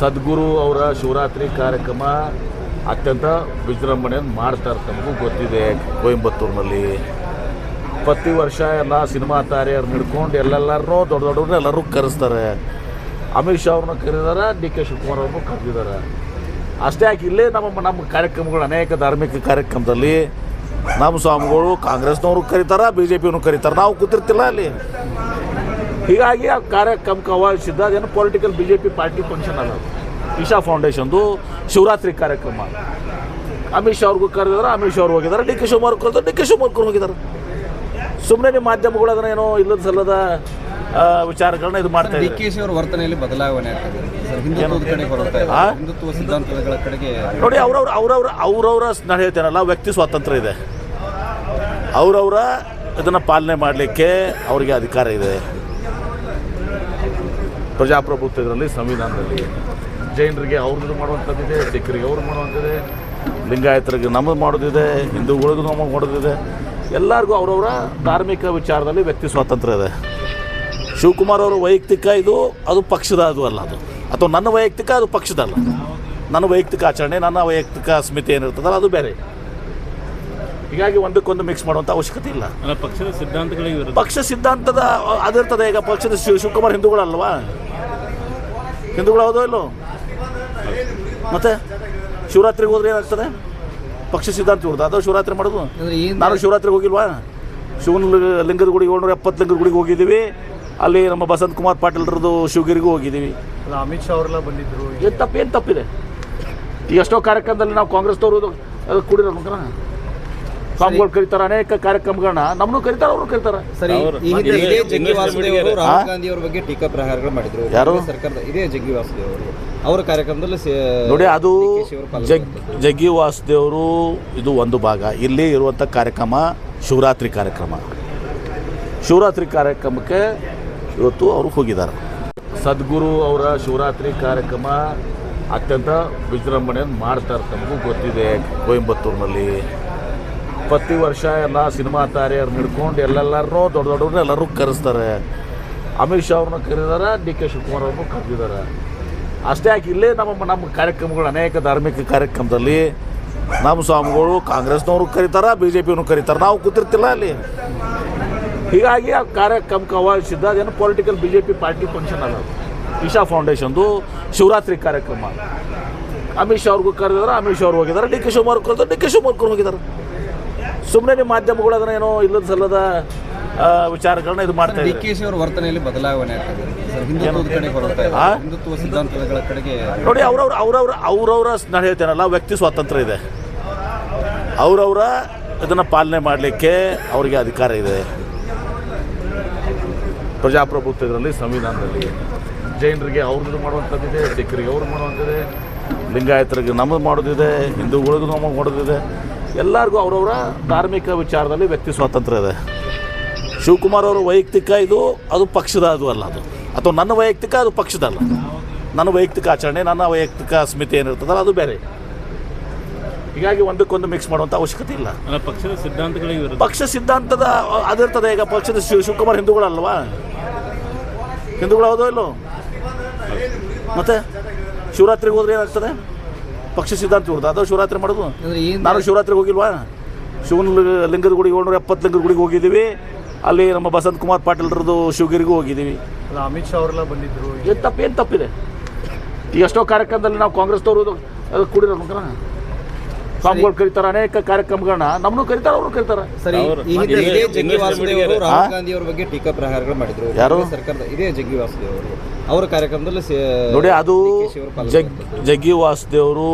ಸದ್ಗುರು ಅವರ ಶಿವರಾತ್ರಿ ಕಾರ್ಯಕ್ರಮ ಅತ್ಯಂತ ವಿಜೃಂಭಣೆಯನ್ನು ಮಾಡ್ತಾರೆ ತಮಗೂ ಗೊತ್ತಿದೆ ಕೊಯಂಬತ್ತೂರಿನಲ್ಲಿ. ಪ್ರತಿ ವರ್ಷ ಎಲ್ಲ ಸಿನಿಮಾ ತಾರೆಯವ್ರು ಹಿಡ್ಕೊಂಡು ಎಲ್ಲೆಲ್ಲರೂ ದೊಡ್ಡ ದೊಡ್ಡವ್ರನ್ನ ಎಲ್ಲರೂ ಕರೆಸ್ತಾರೆ. ಅಮಿತ್ ಶಾ ಅವ್ರನ್ನ ಕರೆದಿದ್ದಾರೆ ಡಿ ಕೆ ಶಿವಕುಮಾರ್ ಅವ್ರನ್ನೂ ಕರೆದಿದ್ದಾರೆ ಅಷ್ಟೇ ಯಾಕೆ, ಇಲ್ಲೇ ನಮ್ಮ ನಮ್ಮ ಕಾರ್ಯಕ್ರಮಗಳು ಅನೇಕ ಧಾರ್ಮಿಕ ಕಾರ್ಯಕ್ರಮದಲ್ಲಿ ನಮ್ಮ ಸ್ವಾಮಿಗಳು ಕಾಂಗ್ರೆಸ್ನವರು ಕರೀತಾರೆ ಬಿ ಜೆ ಪಿಯವ್ರು ಕರೀತಾರೆ. ನಾವು ಕೂತಿರ್ತಿಲ್ಲ ಅಲ್ಲಿ. ಹೀಗಾಗಿ ಆ ಕಾರ್ಯಕ್ರಮಕ್ಕೆ ಆಹ್ವಾನಿಸಿದ್ದ ಅದೇನು political B J P party function ಅಲ್ಲ. ಇಶಾ ಫೌಂಡೇಶನ್ದು ಶಿವರಾತ್ರಿ ಕಾರ್ಯಕ್ರಮ. ಅಮಿತ್ ಶಾ ಅವ್ರಿಗೂ ಕರೆದಿದ್ದಾರೆ ಅಮಿತ್ ಶಾ ಅವ್ರು ಹೋಗಿದ್ದಾರೆ ಡಿ ಕೆ ಶಿವಕುಮಾರ್ ಕರೆದ್ರೆ ಡಿ ಕೆ ಶಿವಕುಮಾರ್ ಹೋಗಿದ್ದಾರೆ. ಸುಮ್ಮನೆ ನಿಮ್ಮ ಮಾಧ್ಯಮಗಳು ಅದನ್ನ ಏನೋ ಇಲ್ಲದ ಸಲ್ಲದ ವಿಚಾರಗಳನ್ನ ಇದು ಮಾಡ್ತಾರೆ ಡಿ ಕೆ ಶಿ ಅವರ ವರ್ತನೆಯಲ್ಲಿ ಬದಲಾವಣೆ ಹಿಂದುತ್ವ ಸಿದ್ಧಾಂತಗಳ ಕಡೆಗೆ ನೋಡಿ ಅವ್ರವ್ರ ಅವ್ರವ್ರ ಅವ್ರವ್ರ ನಾನು ಹೇಳ್ತೇನಲ್ಲ ವ್ಯಕ್ತಿ ಸ್ವಾತಂತ್ರ್ಯ ಇದೆ. ಅವರವರ ಇದನ್ನು ಪಾಲನೆ ಮಾಡಲಿಕ್ಕೆ ಅವರಿಗೆ ಅಧಿಕಾರ ಇದೆ. ಪ್ರಜಾಪ್ರಭುತ್ವದಲ್ಲಿ ಸಂವಿಧಾನದಲ್ಲಿ. ಜೈನರಿಗೆ ಅವ್ರದ್ದು ಮಾಡುವಂಥದ್ದಿದೆ ಸಿಖ್ಖರಿಗೆ ಅವ್ರು ಮಾಡುವಂಥದ್ದಿದೆ ಲಿಂಗಾಯತರಿಗೆ ನಮ್ಮದು ಮಾಡೋದಿದೆ ಹಿಂದೂಗಳಿಗೂ ನಮಗೆ ಮಾಡೋದಿದೆ ಎಲ್ಲರಿಗೂ ಅವರವರ ಧಾರ್ಮಿಕ ವಿಚಾರದಲ್ಲಿ ವ್ಯಕ್ತಿ ಸ್ವಾತಂತ್ರ್ಯ ಇದೆ. ಶಿವಕುಮಾರ್ ಅವರ ವೈಯಕ್ತಿಕ ಇದು ಅದು ಪಕ್ಷದ ಅದು ಅಲ್ಲ ಅದು. ಅಥವಾ ನನ್ನ ವೈಯಕ್ತಿಕ ಅದು ಪಕ್ಷದ ಅಲ್ಲ. ನನ್ನ ವೈಯಕ್ತಿಕ ಆಚರಣೆ ನನ್ನ ವೈಯಕ್ತಿಕ ಸ್ಮಿತಿ ಏನಿರ್ತದಲ್ಲ ಅದು ಬೇರೆ. ಹೀಗಾಗಿ ಒಂದಕ್ಕೊಂದು ಮಿಕ್ಸ್ ಮಾಡುವಂಥ ಅವಶ್ಯಕತೆ ಇಲ್ಲ. ಪಕ್ಷದ ಸಿದ್ಧಾಂತಗಳಿಗೆ ಪಕ್ಷ ಸಿದ್ಧಾಂತದ ಅದಿರ್ತದೆ. ಈಗ ಪಕ್ಷದ ಶಿವ ಶಿವಕುಮಾರ್ ಹಿಂದೂಗಳಲ್ವಾ? ಹಿಂದೂಗಳು ಹೌದೋ ಇಲ್ಲೋ? ಮತ್ತೆ ಶಿವರಾತ್ರಿಗೆ ಹೋದ್ರೆ ಏನಾಗ್ತದೆ? ಪಕ್ಷ ಸಿದ್ಧಾಂತ ಇವ್ರದ್ದು ಅದು ಶಿವರಾತ್ರಿ ಮಾಡೋದು. ನಾನು ಶಿವರಾತ್ರಿಗೆ ಹೋಗಿಲ್ವಾ? ಶಿವನ ಲಿಂಗದ ಗುಡಿಗೆ ಏಳ್ನೂರ ಎಪ್ಪತ್ತು ಲಿಂಗದ ಗುಡಿಗೆ ಹೋಗಿದ್ದೀವಿ. ಅಲ್ಲಿ ನಮ್ಮ ಬಸಂತ್ ಕುಮಾರ್ ಪಾಟೀಲ್ರದ್ದು ಶಿವಗಿರಿಗೂ ಹೋಗಿದ್ದೀವಿ. ಅಮಿತ್ ಶಾ ಅವರೆಲ್ಲ ಬಂದಿದ್ರು. ಏನು ತಪ್ಪು ಏನು ತಪ್ಪಿದೆ? ಈಗ ಎಷ್ಟೋ ಕಾರ್ಯಕ್ರಮದಲ್ಲಿ ನಾವು ಕಾಂಗ್ರೆಸ್ನವರು ಅದು ಕೂಡಿರೋಣ ಸ್ವಾಮಿಗಳು ಕರೀತಾರೆ ಅನೇಕ ಕಾರ್ಯಕ್ರಮಗಳನ್ನ ನಮ್ಮನ್ನು ಕರೀತಾರೆ ಅವರು ಕರೀತಾರೆ. ಸರಿ ಅವ್ರು- ಈ ಹಿಂದೆ ಇದೇ ಜಗ್ಗಿ ವಾಸುದೇವ್ ಅವರು. ರಾಹುಲ್ ಗಾಂಧಿ ಅವರ ಬಗ್ಗೆ ಟೀಕಾ ಪ್ರಹಾರಗಳು ಮಾಡಿದ್ರು. ಯಾರು? ಸರ್ಕಾರದ ಇದೇ ಜಗ್ಗಿ ವಾಸುದೇವ್ ಅವರು ಅವರ ಕಾರ್ಯಕ್ರಮದಲ್ಲಿ ಸೇ- ನೋಡಿ ಅದು. ಜಗ್ ಜಗ್ಗಿ ವಾಸುದೇವರು ಇದು ಒಂದು ಭಾಗ. ಇಲ್ಲಿ ಇರುವಂಥ ಕಾರ್ಯಕ್ರಮ ಶಿವರಾತ್ರಿ ಕಾರ್ಯಕ್ರಮ. ಶಿವರಾತ್ರಿ ಕಾರ್ಯಕ್ರಮಕ್ಕೆ ಇವತ್ತು ಅವರು ಹೋಗಿದ್ದಾರೆ. ಸದ್ಗುರು ಅವರ ಶಿವರಾತ್ರಿ ಕಾರ್ಯಕ್ರಮ ಅತ್ಯಂತ ವಿಜೃಂಭಣೆಯನ್ನು ಮಾಡ್ತಾರೆ ತಮಗೂ ಗೊತ್ತಿದೆ ಕೊಯಂಬತ್ತೂರಿನಲ್ಲಿ. ಪ್ರತಿ ವರ್ಷ ಎಲ್ಲ ಸಿನಿಮಾ ತಾರೆಯವ್ರು ಹಿಡ್ಕೊಂಡು ಎಲ್ಲೆಲ್ಲರೂ ದೊಡ್ಡ ದೊಡ್ಡವ್ರನ್ನ ಎಲ್ಲರೂ ಕರೆಸ್ತಾರೆ. ಅಮಿತ್ ಶಾ ಅವ್ರನ್ನ ಕರೆದಿದ್ದಾರೆ ಡಿ ಕೆ ಶಿವಕುಮಾರ್ ಅವ್ರನ್ನೂ ಕರೆದಿದ್ದಾರೆ ಅಷ್ಟೇ ಯಾಕೆ, ಇಲ್ಲೇ ನಮ್ಮ ನಮ್ಮ ಕಾರ್ಯಕ್ರಮಗಳು, ಅನೇಕ ಧಾರ್ಮಿಕ ಕಾರ್ಯಕ್ರಮದಲ್ಲಿ ನಮ್ಮ ಸ್ವಾಮಿಗಳು ಕಾಂಗ್ರೆಸ್ನವರು ಕರೀತಾರೆ ಬಿ ಜೆ ಪಿಯವ್ರು ಕರೀತಾರೆ. ನಾವು ಕೂತಿರ್ತಿಲ್ಲ ಅಲ್ಲಿ. ಹೀಗಾಗಿ ಆ ಕಾರ್ಯಕ್ರಮಕ್ಕೆ ಆಹ್ವಾನಿಸಿದ್ದ ಅದೇನು political B J P party function ಅಲ್ಲ. ಇಶಾ ಫೌಂಡೇಶನ್ದು ಶಿವರಾತ್ರಿ ಕಾರ್ಯಕ್ರಮ. ಅಮಿತ್ ಶಾ ಅವ್ರಿಗೂ ಕರೆದಿದ್ದಾರೆ, ಅಮಿತ್ ಶಾ ಅವ್ರು ಹೋಗಿದ್ದಾರೆ, ಡಿ ಕೆ ಶಿವಕುಮಾರ್ ಕರೆದ್ರೆ ಡಿ ಕೆ ಶಿವಕುಮಾರ್ ಹೋಗಿದ್ದಾರೆ. ಸುಮ್ಮನೆ ನಿಮ್ಮ ಮಾಧ್ಯಮಗಳು ಅದನ್ನ ಏನೋ ಇಲ್ಲದ ಸಲ್ಲದ ವಿಚಾರಗಳನ್ನ ಇದು ಮಾಡ್ತಾರೆ ಡಿ ಕೆ ಶಿ ಅವರ ವರ್ತನೆಯಲ್ಲಿ ಬದಲಾವಣೆ? ಹಿಂದುತ್ವ ಸಿದ್ಧಾಂತಗಳ ಕಡೆಗೆ ನೋಡಿ ಅವ್ರವ್ರ ಅವ್ರವ್ರ ಅವ್ರವ್ರ ನಾನು ಹೇಳ್ತೇನಲ್ಲ ವ್ಯಕ್ತಿ ಸ್ವಾತಂತ್ರ್ಯ ಇದೆ. ಅವರವರ ಇದನ್ನು ಪಾಲನೆ ಮಾಡಲಿಕ್ಕೆ ಅವರಿಗೆ ಅಧಿಕಾರ ಇದೆ. ಪ್ರಜಾಪ್ರಭುತ್ವದಲ್ಲಿ ಸಂವಿಧಾನದಲ್ಲಿ. ಜೈನರಿಗೆ ಅವ್ರದ್ದು ಮಾಡುವಂಥದ್ದಿದೆ ಸಿಖ್ಖರಿಗೆ ಅವ್ರು ಮಾಡುವಂಥದ್ದಿದೆ ಲಿಂಗಾಯತರಿಗೆ ನಮ್ಮದು ಮಾಡೋದಿದೆ ಹಿಂದೂಗಳಿಗೂ ನಮಗೆ ಮಾಡೋದಿದೆ ಎಲ್ಲರಿಗೂ ಅವರವರ ಧಾರ್ಮಿಕ ವಿಚಾರದಲ್ಲಿ ವ್ಯಕ್ತಿ ಸ್ವಾತಂತ್ರ್ಯ ಇದೆ. ಶಿವಕುಮಾರ್ ಅವರ ವೈಯಕ್ತಿಕ ಇದು ಅದು ಪಕ್ಷದ ಅದು ಅಲ್ಲ ಅದು. ಅಥವಾ ನನ್ನ ವೈಯಕ್ತಿಕ ಅದು ಪಕ್ಷದಲ್ಲ ನನ್ನ ವೈಯಕ್ತಿಕ ಆಚರಣೆ ನನ್ನ ವೈಯಕ್ತಿಕ ಸ್ಮಿತಿ ಏನಿರ್ತದಲ್ಲ ಅದು ಬೇರೆ. ಹೀಗಾಗಿ ಒಂದಕ್ಕೊಂದು ಮಿಕ್ಸ್ ಮಾಡುವಂಥ ಅವಶ್ಯಕತೆ ಇಲ್ಲ. ಪಕ್ಷದ ಸಿದ್ಧಾಂತಗಳಿಗೆ ಪಕ್ಷ ಸಿದ್ಧಾಂತದ ಅದಿರ್ತದೆ ಈಗ ಪಕ್ಷದ ಶಿವ ಶಿವಕುಮಾರ್ ಹಿಂದೂಗಳಲ್ವಾ? ಹಿಂದೂಗಳು ಹೌದೋ ಇಲ್ಲೋ? ಮತ್ತೆ ಶಿವರಾತ್ರಿಗೆ ಹೋದ್ರೆ ಏನಾಗ್ತದೆ? ಪಕ್ಷ ಸಿದ್ಧಾಂತ ಇವ್ರದ್ದು ಅದು ಶಿವರಾತ್ರಿ ಮಾಡೋದು. ನಾನು ಶಿವರಾತ್ರಿಗೆ ಹೋಗಿಲ್ವಾ? ಶಿವನ ಲಿಂಗದ ಗುಡಿಗೆ ಏಳ್ನೂರ ಎಪ್ಪತ್ತು ಲಿಂಗದ ಗುಡಿಗೆ ಹೋಗಿದ್ದೀವಿ. ಅಲ್ಲಿ ನಮ್ಮ ಬಸಂತ್ ಕುಮಾರ್ ಪಾಟೀಲ್ರದ್ದು ಶಿವಗಿರಿಗೂ ಹೋಗಿದ್ದೀವಿ. ಅಮಿತ್ ಶಾ ಅವರೆಲ್ಲ ಬಂದಿದ್ರು. ಏನು ತಪ್ಪು ಏನು ತಪ್ಪಿದೆ? ಈಗ ಎಷ್ಟೋ ಕಾರ್ಯಕ್ರಮದಲ್ಲಿ ನಾವು ಕಾಂಗ್ರೆಸ್ನವರು ಅದು ಕೂಡಿರೋಣ ಸ್ವಾಮಿಗಳು ಕರೀತಾರೆ ಅನೇಕ ಕಾರ್ಯಕ್ರಮಗಳನ್ನ. ನಮ್ಮನ್ನು ಕರೀತಾರೆ ಅವರು ಕರೀತಾರೆ. ಸರಿ ಅವ್ರು- ಈ ಹಿಂದೆ ಇದೇ ಜಗ್ಗಿ ವಾಸುದೇವ್ ಅವರು ರಾಹುಲ್ ಗಾಂಧಿ ಅವರ ಬಗ್ಗೆ ಟೀಕಾ ಪ್ರಹಾರಗಳು ಮಾಡಿದ್ರು. ಯಾರು? ಸರ್ಕಾರದ ಇದೇ ಜಗ್ಗಿ ವಾಸುದೇವ್ ಅವರು ಅವರ ಕಾರ್ಯಕ್ರಮದಲ್ಲಿ ನೋಡಿ ಅದು ಜಗ್. ಜಗ್ಗಿ ವಾಸುದೇವರು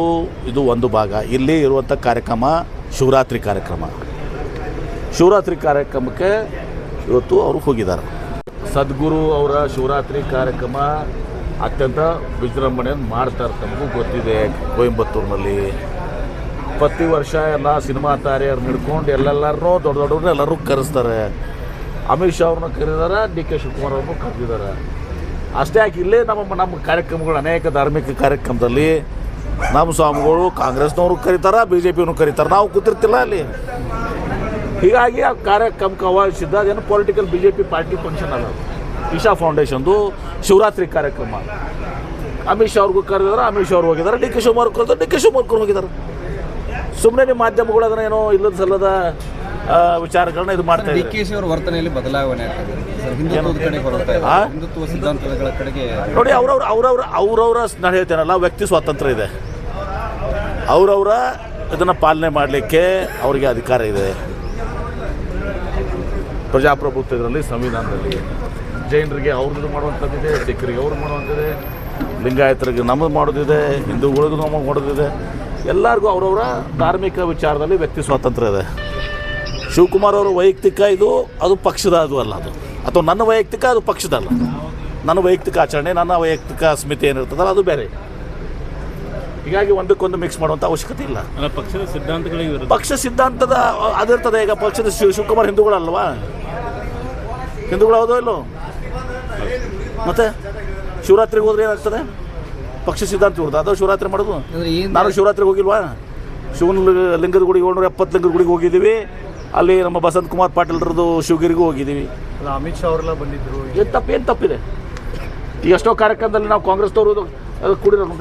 ಇದು ಒಂದು ಭಾಗ. ಇಲ್ಲಿ ಇರುವಂಥ ಕಾರ್ಯಕ್ರಮ ಶಿವರಾತ್ರಿ ಕಾರ್ಯಕ್ರಮ. ಶಿವರಾತ್ರಿ ಕಾರ್ಯಕ್ರಮಕ್ಕೆ ಇವತ್ತು ಅವರು ಹೋಗಿದ್ದಾರೆ. ಸದ್ಗುರು ಅವರ ಶಿವರಾತ್ರಿ ಕಾರ್ಯಕ್ರಮ ಅತ್ಯಂತ ವಿಜೃಂಭಣೆಯನ್ನು ಮಾಡ್ತಾರೆ ತಮಗೂ ಗೊತ್ತಿದೆ ಕೊಯಂಬತ್ತೂರಿನಲ್ಲಿ. ಪ್ರತಿ ವರ್ಷ ಎಲ್ಲ ಸಿನಿಮಾ ತಾರೆಯವ್ರನ್ನ ಹಿಡ್ಕೊಂಡು ಎಲ್ಲೆಲ್ಲರೂ ದೊಡ್ಡ ದೊಡ್ಡವ್ರನ್ನ ಎಲ್ಲರೂ ಕರೆಸ್ತಾರೆ. ಅಮಿತ್ ಶಾ ಅವ್ರನ್ನ ಕರೆದಿದ್ದಾರೆ ಡಿ ಕೆ ಶಿವಕುಮಾರ್ ಅವ್ರನ್ನೂ ಕರೆದಿದ್ದಾರೆ. ಅಷ್ಟೇ ಯಾಕೆ ಇಲ್ಲೇ ನಮ್ಮ ನಮ್ಮ ಕಾರ್ಯಕ್ರಮಗಳು ಅನೇಕ ಧಾರ್ಮಿಕ ಕಾರ್ಯಕ್ರಮದಲ್ಲಿ ನಮ್ಮ ಸ್ವಾಮಿಗಳು ಕಾಂಗ್ರೆಸ್ನವರು ಕರೀತಾರೆ ಬಿ ಜೆ ಪಿಯವ್ರು ಕರೀತಾರೆ. ನಾವು ಕೂತಿರ್ತಿಲ್ಲ ಅಲ್ಲಿ. ಹೀಗಾಗಿ ಆ ಕಾರ್ಯಕ್ರಮಕ್ಕೆ ಆಹ್ವಾನಿಸಿದ್ದ ಅದೇನು political B J P party function ಅಲ್ಲ. ಇಶಾ ಫೌಂಡೇಶನ್ದು ಶಿವರಾತ್ರಿ ಕಾರ್ಯಕ್ರಮ. ಅಮಿತ್ ಶಾ ಅವ್ರಿಗೂ ಕರೆದಿದ್ದಾರೆ ಅಮಿತ್ ಶಾ ಅವ್ರು ಹೋಗಿದ್ದಾರೆ ಡಿ ಕೆ ಶಿವಕುಮಾರ್ ಕರೆದ್ರೆ ಡಿ ಕೆ ಶಿವಕುಮಾರ್ ಹೋಗಿದ್ದಾರೆ ಸುಮ್ಮನೆ ಮಾಧ್ಯಮಗಳು ಅದನ್ನ ಏನೋ ಇಲ್ಲದ ಸಲ್ಲದ ವಿಚಾರಗಳನ್ನ ಇದು ಮಾಡ್ತಾ ಡಿ ಇದ್ದಾರೆ ಕೆ ಶಿ ಅವರ ವರ್ತನೆಯಲ್ಲಿ ಬದಲಾವಣೆ ಆಗ್ತದೆ. ಸರ್ ಹಿಂದುತ್ವದ ಕಡೆ ಹೊರಡ್ತಾ ಇದೆ? ಹಿಂದುತ್ವ ಸಿದ್ಧಾಂತಗಳ ಕಡೆಗೆ ನೋಡಿ ಅವ್ರವ್ರ ಅವ್ರವ್ರ ಅವ್ರವ್ರ ನಾನು ಹೇಳ್ತೇನಲ್ಲ ವ್ಯಕ್ತಿ ಸ್ವಾತಂತ್ರ್ಯ ಇದೆ. ಅವರವರ ಇದನ್ನು ಪಾಲನೆ ಮಾಡಲಿಕ್ಕೆ ಅವರಿಗೆ ಅಧಿಕಾರ ಇದೆ. ಪ್ರಜಾಪ್ರಭುತ್ವದಲ್ಲಿ ಸಂವಿಧಾನದಲ್ಲಿ ಜೈನರಿಗೆ ಅವ್ರದ್ದು ಮಾಡುವಂಥದ್ದಿದೆ ಸಿಖ್ಖರಿಗೆ ಅವ್ರು ಮಾಡುವಂಥದ್ದಿದೆ ಲಿಂಗಾಯತರಿಗೆ ನಮ್ಮದು ಮಾಡೋದಿದೆ ಹಿಂದೂಗಳಿಗೂ ನಮಗೆ ಮಾಡೋದಿದೆ ಎಲ್ಲರಿಗೂ ಅವರವರ ಧಾರ್ಮಿಕ ವಿಚಾರದಲ್ಲಿ ವ್ಯಕ್ತಿ ಸ್ವಾತಂತ್ರ್ಯ ಇದೆ. ಶಿವಕುಮಾರ್ ಅವರ ವೈಯಕ್ತಿಕ ಇದು ಅದು ಪಕ್ಷದ ಅದು ಅಲ್ಲ ಅದು. ಅಥವಾ ನನ್ನ ವೈಯಕ್ತಿಕ ಅದು ಪಕ್ಷದ ಅಲ್ಲ. ನನ್ನ ವೈಯಕ್ತಿಕ ಆಚರಣೆ ನನ್ನ ವೈಯಕ್ತಿಕ ಸ್ಮಿತಿ ಏನಿರ್ತದಲ್ಲ ಅದು ಬೇರೆ. ಹೀಗಾಗಿ ಒಂದಕ್ಕೊಂದು ಮಿಕ್ಸ್ ಮಾಡುವಂಥ ಅವಶ್ಯಕತೆ ಇಲ್ಲ. ಅಲ್ಲ ಪಕ್ಷದ ಸಿದ್ಧಾಂತಗಳಿಗೆ ವಿರುದ್ಧ. ಪಕ್ಷ ಸಿದ್ಧಾಂತದ ಅದಿರ್ತದೆ. ಈಗ ಪಕ್ಷದ ಶಿವ ಶಿವಕುಮಾರ್ ಹಿಂದೂಗಳಲ್ವಾ? ಹಿಂದೂಗಳು ಹೌದೋ ಇಲ್ಲೋ? ಮತ್ತೆ? ಶಿವರಾತ್ರಿಗೆ ಹೋದ್ರೆ ಏನಾಗ್ತದೆ? ಪಕ್ಷ ಸಿದ್ಧಾಂತ ಇವ್ರದ್ದು ಅದು ಶಿವರಾತ್ರಿ ಮಾಡೋದು. ನಾನು ಶಿವರಾತ್ರಿಗೆ ಹೋಗಿಲ್ವಾ? ಶಿವನ ಲಿಂಗದ ಗುಡಿಗೆ ಏಳ್ನೂರ ಎಪ್ಪತ್ತು ಲಿಂಗದ ಗುಡಿಗೆ ಹೋಗಿದ್ದೀವಿ. ಅಲ್ಲಿ ನಮ್ಮ ಬಸಂತ್ ಕುಮಾರ್ ಪಾಟೀಲ್ರದ್ದು ಶಿವಗಿರಿಗೂ ಹೋಗಿದ್ದೀವಿ. ಅಲ್ಲ ಅಮಿತ್ ಶಾ ಅವರೆಲ್ಲ ಬಂದಿದ್ರು ಏನು ತಪ್ಪು ಏನು ತಪ್ಪಿದೆ? ಈಗ ಎಷ್ಟೋ ಕಾರ್ಯಕ್ರಮದಲ್ಲಿ ನಾವು ಕಾಂಗ್ರೆಸ್ದವರು ಅದು ಕೂಡಿರೋಣ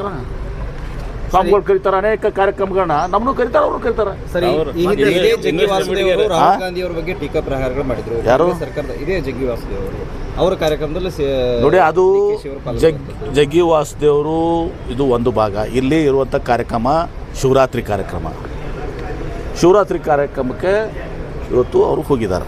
ಸ್ವಾಮಿಗಳು ಕರೀತಾರೆ ಅನೇಕ ಕಾರ್ಯಕ್ರಮಗಳನ್ನ ನಮ್ಮನ್ನು ಕರೀತಾರೆ ಅವರು ಕರೀತಾರೆ. ಸರಿ ಅವರು- ಈ ಹಿಂದೆ ಇದೇ ಜಗ್ಗಿ ವಾಸುದೇವ್ ಅವರು ರಾಹುಲ್ ಗಾಂಧಿ ಅವರ ಬಗ್ಗೆ ಟೀಕಾ ಪ್ರಹಾರಗಳು ಮಾಡಿದ್ರು. ಯಾರು? ಸರ್ಕಾರದ ಇದೇ ಜಗ್ಗಿ ವಾಸುದೇವ್ ಅವರು. ಅವರ ಕಾರ್ಯಕ್ರಮದಲ್ಲಿ ಸೇ- ನೋಡಿ ಅದು ಜಗ್. ಜಗ್ಗಿ ವಾಸುದೇವರು ಇದು ಒಂದು ಭಾಗ. ಇಲ್ಲಿ ಇರುವಂಥ ಕಾರ್ಯಕ್ರಮ ಶಿವರಾತ್ರಿ ಕಾರ್ಯಕ್ರಮ. ಶಿವರಾತ್ರಿ ಕಾರ್ಯಕ್ರಮಕ್ಕೆ ಇವತ್ತು ಅವರು ಹೋಗಿದ್ದಾರೆ.